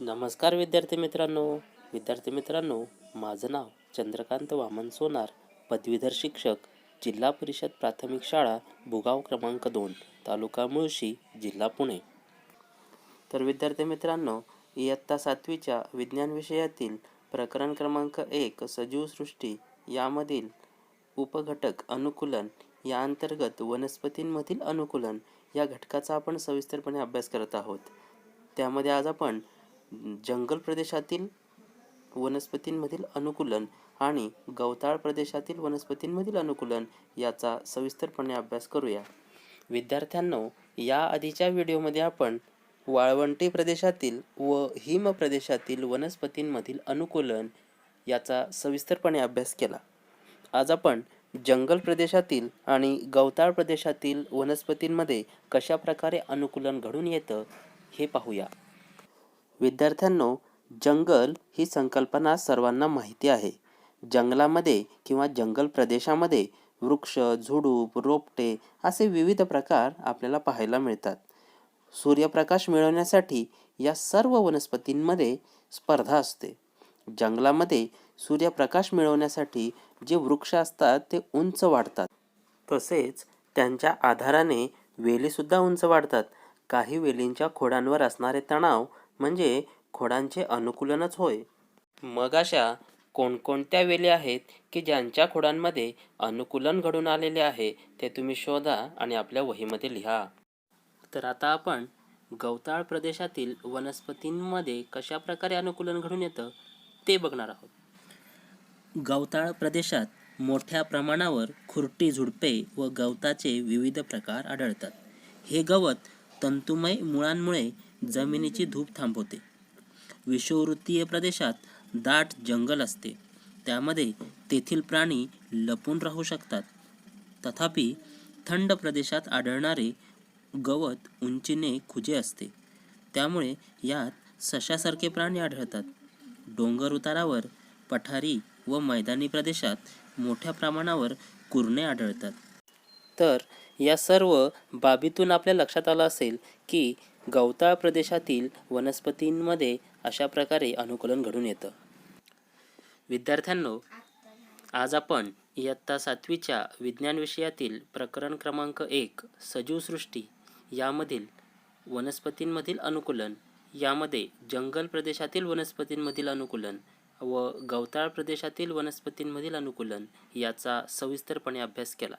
नमस्कार विद्यार्थी मित्रांनो. विद्यार्थी मित्रांनो माझं नाव चंद्रकांत वामन सोनार पदवीधर शिक्षक जिल्हा परिषद प्राथमिक शाळा भुगाव क्रमांक दोन तालुका मुळशी जिल्हा पुणे. तर विद्यार्थी मित्रांनो इयत्ता सातवीच्या विज्ञान विषयातील प्रकरण क्रमांक एक सजीव सृष्टी यामधील उपघटक अनुकूलन या अंतर्गत वनस्पतींमधील अनुकूलन या घटकाचा आपण सविस्तरपणे अभ्यास करत आहोत. त्यामध्ये आज आपण जंगल प्रदेशातील वनस्पतींमधील अनुकूलन आणि गवताळ प्रदेशातील वनस्पतींमधील अनुकूलन याचा सविस्तरपणे अभ्यास करूया. विद्यार्थ्यांनो या आधीच्या व्हिडिओमध्ये आपण वाळवंटी प्रदेशातील व हिम प्रदेशातील वनस्पतींमधील अनुकूलन याचा सविस्तरपणे अभ्यास केला. आज आपण जंगल प्रदेशातील आणि गवताळ प्रदेशातील वनस्पतींमध्ये कशा प्रकारे अनुकूलन घडून येतं हे पाहूया. विद्यार्थ्यांनो जंगल ही संकल्पना सर्वांना माहिती आहे. जंगलामध्ये किंवा जंगल प्रदेशामध्ये वृक्ष झुडूप रोपटे असे विविध प्रकार आपल्याला पाहायला मिळतात. सूर्यप्रकाश मिळवण्यासाठी या सर्व वनस्पतींमध्ये स्पर्धा असते. जंगलामध्ये सूर्यप्रकाश मिळवण्यासाठी जे वृक्ष असतात ते उंच वाढतात. तसेच त्यांच्या आधाराने वेलीसुद्धा उंच वाढतात. काही वेलींच्या खोडांवर असणारे तणाव म्हणजे खोडांचे अनुकूलनच होय. मग अशा कोणकोणत्या वेली आहेत की ज्यांच्या खोडांमध्ये अनुकूलन घडून आलेले आहे ते तुम्ही शोधा आणि आपल्या वहीमध्ये लिहा. तर आता आपण गवताळ प्रदेशातील वनस्पतींमध्ये कशा प्रकारे अनुकूलन घडून येतं ते बघणार आहोत. गवताळ प्रदेशात मोठ्या प्रमाणावर खुरटी झुडपे व गवताचे विविध प्रकार आढळतात. हे गवत तंतुमय मुळांमुळे जमिनीची धूप थांबवते. विषुववृत्तीय प्रदेशात दाट जंगल असते. त्यामध्ये तेथील प्राणी लपून राहू शकतात. तथापि थंड प्रदेशात आढळणारे गवत उंचीने खुजे असते. त्यामुळे यात सशासारखे प्राणी आढळतात. डोंगर उतारावर पठारी व मैदानी प्रदेशात मोठ्या प्रमाणावर कुरणे आढळतात. तर या सर्व बाबीतून आपल्या लक्षात आलं असेल की गवताळ प्रदेशातील वनस्पतींमध्ये अशा प्रकारे अनुकूलन घडून येतं. विद्यार्थ्यांनो आज आपण इयत्ता सातवीच्या विज्ञान विषयातील प्रकरण क्रमांक एक सजीवसृष्टी यामधील वनस्पतींमधील अनुकूलन यामध्ये जंगल प्रदेशातील वनस्पतींमधील अनुकूलन व गवताळ प्रदेशातील वनस्पतींमधील अनुकूलन याचा सविस्तरपणे अभ्यास केला.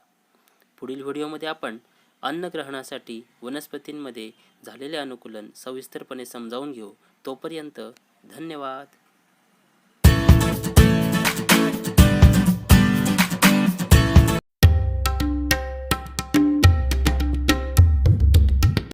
पुढील व्हिडिओमध्ये आपण अन्नग्रहणासाठी वनस्पतींमध्ये झालेले अनुकूलन सविस्तरपणे समजावून घेऊ. तोपर्यंत धन्यवाद.